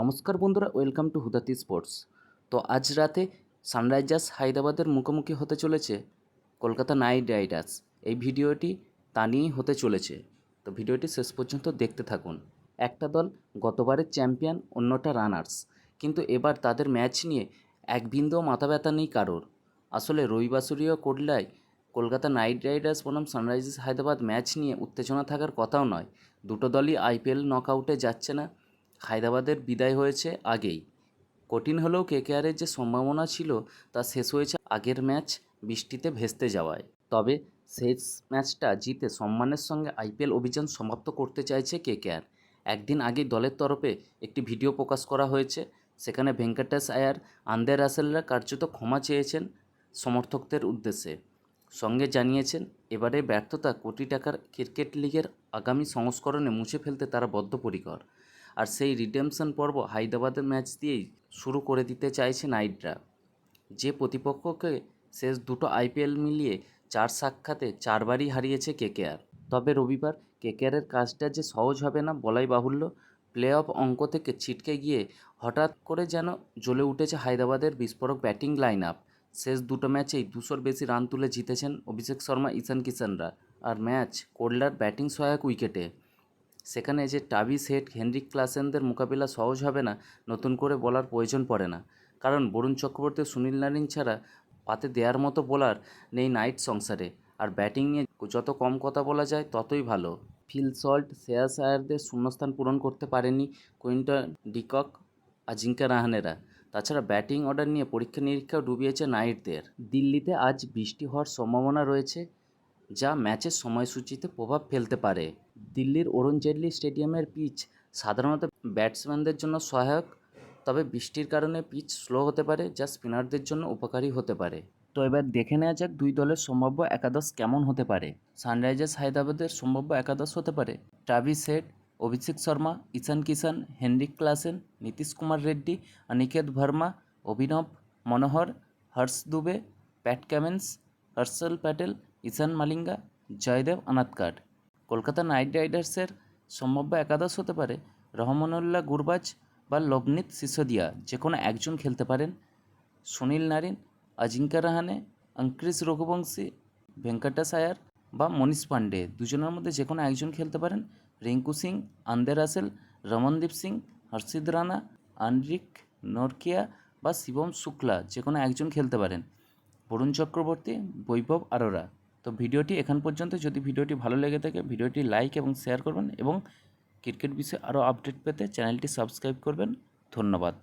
নমস্কার বন্ধুরা welcome to হুদাতি sports তো আজ রাতে সানরাইজার্স হায়দ্রাবাদের মুখোমুখি হতে চলেছে কলকাতা নাইট রাইডার্স। এই ভিডিওটি তা নিয়েই হতে চলেছে। তো ভিডিওটি শেষ পর্যন্ত দেখতে থাকুন। একটা দল গতবারের চ্যাম্পিয়ন, অন্যটা রানার্স। কিন্তু এবার তাদের ম্যাচ নিয়ে এক বিন্দুও মাথা ব্যথা নেই কারোর। আসলে রবিবাসরীয় কোটলায় কলকাতা নাইট রাইডার্স বনাম সানরাইজার্স হায়দ্রাবাদ ম্যাচ নিয়ে উত্তেজনা থাকার কথাও নয়। দুটো দলই আইপিএল নকআউটে যাচ্ছে না। হায়দ্রাবাদের বিদায় হয়েছে আগেই। কঠিন হলেও কেকেআরের যে সম্ভাবনা ছিল তা শেষ হয়েছে আগের ম্যাচ বৃষ্টিতে ভেস্তে যাওয়ায়। তবে শেষ ম্যাচটা জিতে সম্মানের সঙ্গে আইপিএল অভিযান সমাপ্ত করতে চাইছে কেকেআর। একদিন আগেই দলের তরফে একটি ভিডিও প্রকাশ করা হয়েছে। সেখানে ভেঙ্কটেশ আয়ার আন্দে রাসেলরা কার্যত ক্ষমা চেয়েছেন সমর্থকদের উদ্দেশ্যে। সঙ্গে জানিয়েছেন এবারে ব্যর্থতা কোটি টাকার ক্রিকেট লিগের আগামী সংস্করণে মুছে ফেলতে তারা বদ্ধপরিকর। আর সেই রিডেমশন পর্ব হায়দ্রাবাদের ম্যাচ দিয়েই শুরু করে দিতে চাইছে নাইটরা। যে প্রতিপক্ষকে শেষ দুটো আইপিএল মিলিয়ে চার সাক্ষাতে চারবারই হারিয়েছে কেকেআর। তবে রবিবার কেকেআরের কাজটা যে সহজ হবে না বলাই বাহুল্য প্লে অফ অঙ্ক থেকে ছিটকে গিয়ে হঠাৎ করে যেন জ্বলে উঠেছে হায়দ্রাবাদের বিস্ফোরক ব্যাটিং লাইন আপ শেষ দুটো ম্যাচেই দুশোর বেশি রান তুলে জিতেছেন অভিষেক শর্মা, ঈশান কিষানরা। আর ম্যাচ কোডলার ব্যাটিং সহায়ক উইকেটে। সেখানে যে টাবিস হেড হেনরিক ক্লাসেনদের মোকাবিলা সহজ হবে না, নতুন করে বলার প্রয়োজন পড়ে না। কারণ বরুণ চক্রবর্তী সুনীল নারিন ছাড়া পাতে দেওয়ার মতো বোলার নেই নাইট সংসারে। আর ব্যাটিং নিয়ে যত কম কথা বলা যায়, ততই ভালো। ফিল সল্ট, শ্রেয়াস আয়ারদের শূন্যস্থান পূরণ করতে পারেনি কুইন্টন ডিকক, আজিঙ্কা রাহানেরা। তাছাড়া ব্যাটিং অর্ডার নিয়ে পরীক্ষা নিরীক্ষাও ডুবিয়েছে নাইটদের। দিল্লিতে আজ বৃষ্টি হওয়ার সম্ভাবনা রয়েছে। যা ম্যাচের সময়সূচিতে প্রভাব ফেলতে পারে। দিল্লির অরুণ জেটলি স্টেডিয়ামের পিচ সাধারণত ব্যাটসম্যানদের জন্য সহায়ক, তবে বৃষ্টির কারণে পিচ স্লো হতে পারে, যা স্পিনারদের জন্য উপকারী হতে পারে। তো এবার দেখে নেওয়া যাক দুই দলের সম্ভাব্য একাদশ কেমন হতে পারে। সানরাইজার্স হায়দ্রাবাদের সম্ভাব্য একাদশ হতে পারে। Travis Head Abhishek Sharma, Ishan Kishan Heinrich Klaasen, Nitish Kumar Reddy, Aniket Verma, Abhinav Manohar, Harsh Dubey, Pat Cummins, Harshal Patel Eshan Malinga, Jaydev Unadkat. Kolkata Knight রাইডার্সের সম্ভাব্য একাদশ হতে পারে রহমানুল্লাহ গুরবাজ বা লবনীত সিসোদিয়া। যে কোনো একজন খেলতে পারেন। সুনীল নারিন অজিঙ্কা রাহানে অঙ্ক্রিস রঘুবংশী ভেঙ্কটেশ আয়ার বা মনীষ পাণ্ডে। দুজনের মধ্যে যে কোনো একজন খেলতে পারেন। Rinku Singh, Andre Russell, Ramandeep Singh Harshit Rana, Anrich Nortje বা শিবম শুক্লা। যে কোনো একজন খেলতে পারেন। বরুণ চক্রবর্তী, বৈভব আরোরা। তো ভিডিওটি এখান পর্যন্ত। যদি ভিডিওটি ভালো লেগে থাকে, ভিডিওটি লাইক এবং শেয়ার করবেন এবং ক্রিকেট বিষয়ে আরও আপডেট পেতে চ্যানেলটি সাবস্ক্রাইব করবেন। ধন্যবাদ।